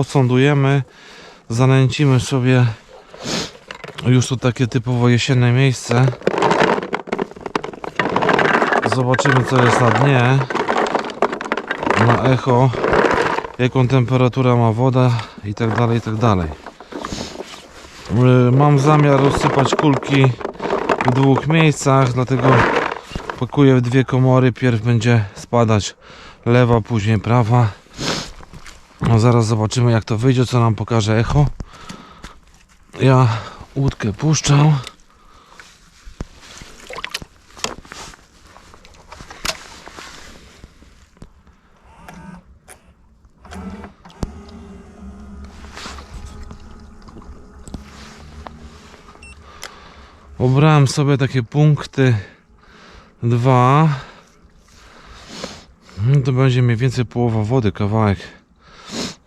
posądujemy, zanęcimy sobie już tu takie typowo jesienne miejsce. Zobaczymy co jest na dnie. Na echo. Jaką temperaturę ma woda i tak dalej, i tak dalej. Mam zamiar rozsypać kulki w dwóch miejscach, dlatego pakuję w dwie komory. Pierw będzie spadać lewa, później prawa. No zaraz zobaczymy jak to wyjdzie, co nam pokaże echo. Ja łódkę puszczam. Obrałem sobie takie punkty dwa. No to będzie mniej więcej połowa wody, kawałek.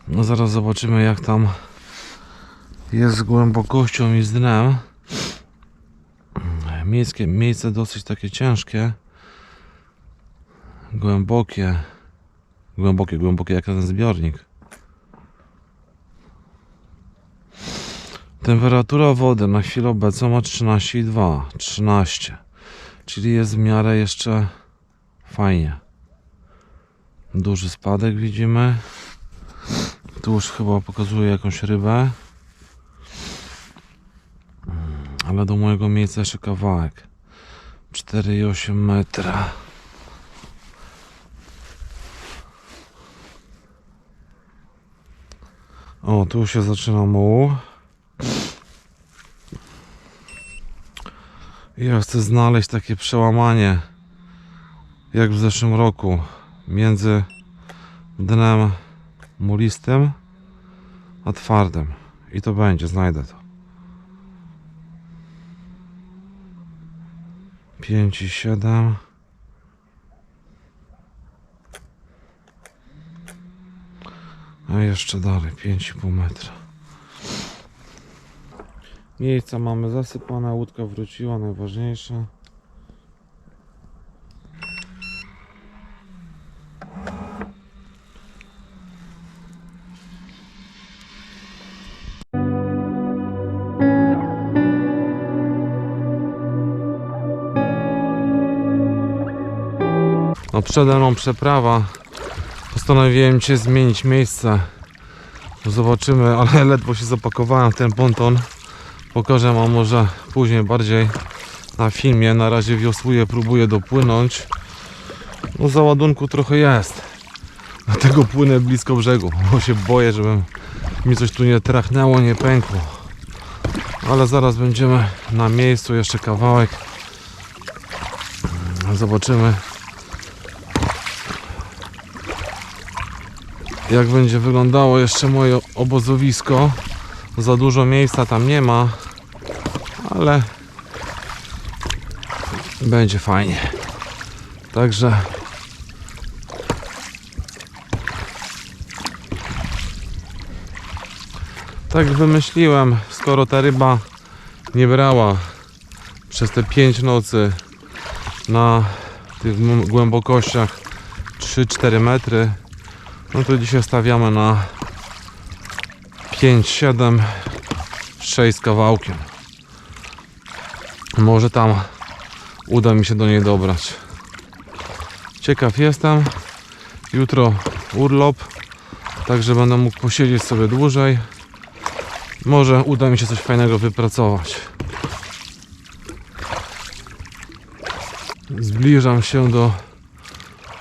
No zaraz zobaczymy jak tam jest z głębokością i z dnem. Miejskie, miejsce dosyć takie ciężkie. Głębokie. Głębokie, głębokie jak ten zbiornik. Temperatura wody na chwilę obecną ma 13,2. 13. Czyli jest w miarę jeszcze fajnie. Duży spadek widzimy. Tu już chyba pokazuje jakąś rybę. Mm, Ale do mojego miejsca jeszcze kawałek. 4,8 metra. O, tu się zaczyna muł. Ja chcę znaleźć takie przełamanie jak w zeszłym roku między dnem mulistym a twardym. I to będzie, znajdę to. 5 i 7 a jeszcze dalej 5,5 metra. Miejsca mamy zasypane, łódka wróciła, najważniejsze. No przede mną przeprawa. Postanowiłem cię zmienić miejsce. Zobaczymy, ale ledwo się zapakowałem w ten ponton. Pokażę wam może później bardziej na filmie. Na razie wiosłuję, próbuję dopłynąć. No załadunku trochę jest. Dlatego płynę blisko brzegu, bo się boję, żebym mi coś tu nie trachnęło, nie pękło. Ale zaraz będziemy na miejscu, jeszcze kawałek. Zobaczymy jak będzie wyglądało jeszcze moje obozowisko. Za dużo miejsca tam nie ma, ale będzie fajnie. Także tak wymyśliłem, skoro ta ryba nie brała przez te 5 nocy na tych głębokościach 3-4 metry, no to dzisiaj stawiamy na 5, 7, 6 z kawałkiem. Może tam uda mi się do niej dobrać. Ciekaw jestem. Jutro urlop, także będę mógł posiedzieć sobie dłużej. Może uda mi się coś fajnego wypracować. Zbliżam się do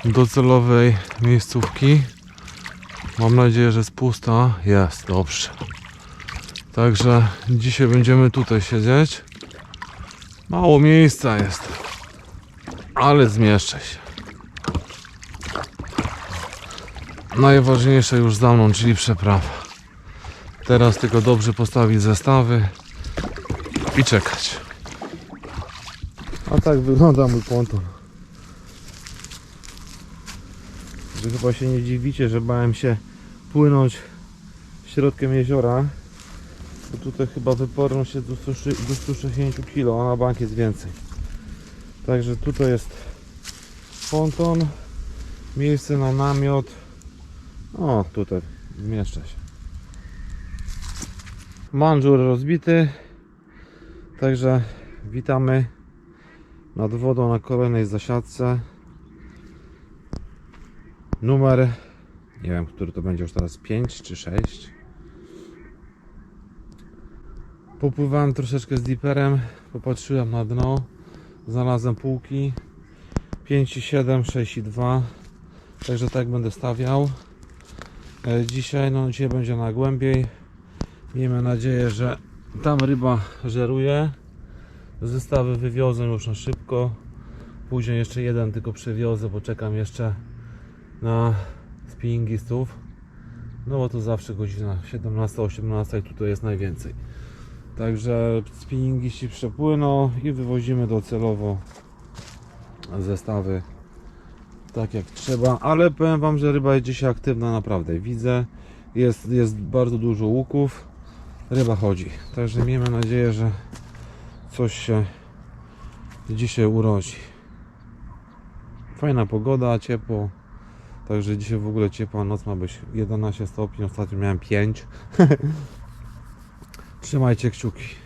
docelowej miejscówki. Mam nadzieję, że jest pusta. Jest, dobrze. Także dzisiaj będziemy tutaj siedzieć. Mało miejsca jest, ale zmieszczę się. Najważniejsze już za mną, czyli przeprawa. Teraz tylko dobrze postawić zestawy i czekać. A tak wygląda mój ponton. Chyba się nie dziwicie, że bałem się płynąć środkiem jeziora. Bo tutaj chyba wyporną się do 100 do 160 kg, a na bank jest więcej. Także tutaj jest ponton, miejsce na namiot. O, tutaj zmieszczę się. Manżur rozbity. Także witamy nad wodą na kolejnej zasiadce. Numer, nie wiem, który to będzie już teraz 5 czy 6. Popływałem troszeczkę z diperem, popatrzyłem na dno, znalazłem półki 5,7, 6,2. Także tak będę stawiał. E, Dzisiaj, no dzisiaj będzie na głębiej. Miejmy nadzieję, że tam ryba żeruje. Zestawy wywiozę już na szybko. Później jeszcze jeden tylko przewiozę, bo czekam jeszcze na spinningistów. No bo to zawsze godzina 17-18 tutaj jest najwięcej. Także spinningiści przepłyną i wywozimy docelowo zestawy tak jak trzeba, ale powiem Wam, że ryba jest dzisiaj aktywna naprawdę. Widzę, jest, jest bardzo dużo łuków, ryba chodzi. Także miejmy nadzieję, że coś się dzisiaj urodzi. Fajna pogoda, ciepło. Także dzisiaj w ogóle ciepła noc ma być 11 stopni, ostatnio miałem 5. Trzymajcie kciuki.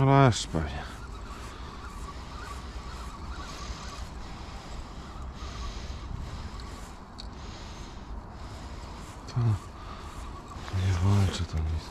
Ależ pewnie. To nie walczy to nic.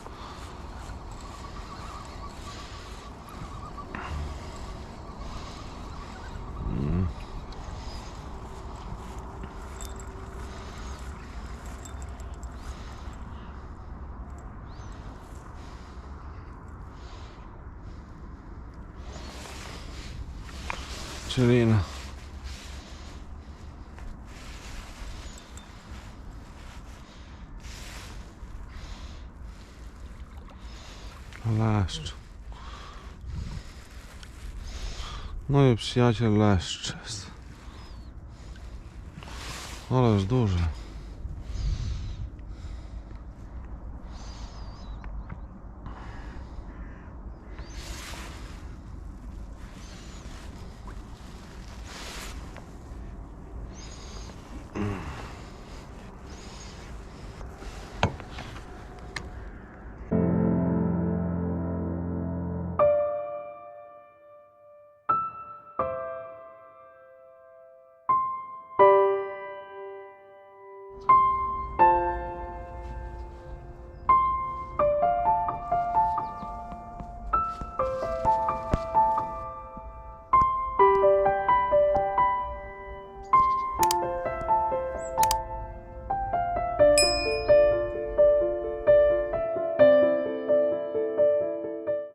Czyli no. Leszcz. No i przyjaciel leszcz jest. Ależ duży.